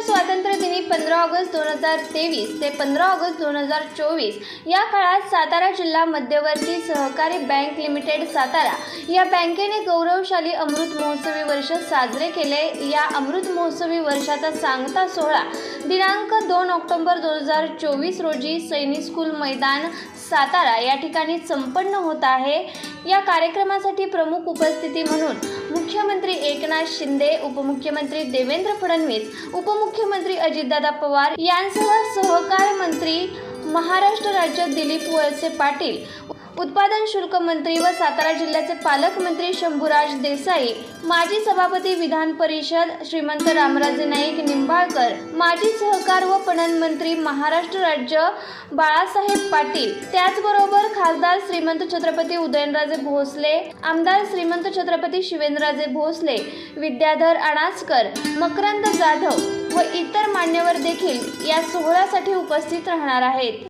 पंधरा ऑगस्ट दोन हजार तेवीस ते पंधरा ऑगस्ट दोन हजार चोवीस. या काळात सातारा जिल्हा मध्यवर्ती सहकारी बँक लिमिटेड सातारा या बँकेने गौरवशाली अमृत महोत्सवी वर्ष साजरे केले. या अमृत महोत्सवी वर्षाचा सांगता सोहळा दिनांक दोन ऑक्टोबर दोन हजार चोवीस रोजी सैनिक स्कूल मैदान सातारा या ठिकाणी संपन्न होत आहे. या कार्यक्रमासाठी प्रमुख उपस्थिती म्हणून मुख्यमंत्री एकनाथ शिंदे उपमुख्यमंत्री देवेंद्र फडणवीस उपमुख्यमंत्री अजितदादा पवार यांसह सहकार मंत्री महाराष्ट्र राज्य दिलीप वळसे पाटील उत्पादन शुल्क मंत्री व सातारा जिल्ह्याचे पालकमंत्री शंभूराज देसाई माजी सभापती विधान परिषद श्रीमंत रामराजे नाईक निंबाळकर माजी सहकार व पणन मंत्री महाराष्ट्र राज्य बाळासाहेब पाटील त्याचबरोबर खासदार श्रीमंत छत्रपती उदयनराजे भोसले आमदार श्रीमंत छत्रपती शिवेंद्रराजे भोसले विद्याधर अणासकर मकरंद जाधव व इतर मान्यवर देखील या सोहळ्यासाठी उपस्थित राहणार आहेत.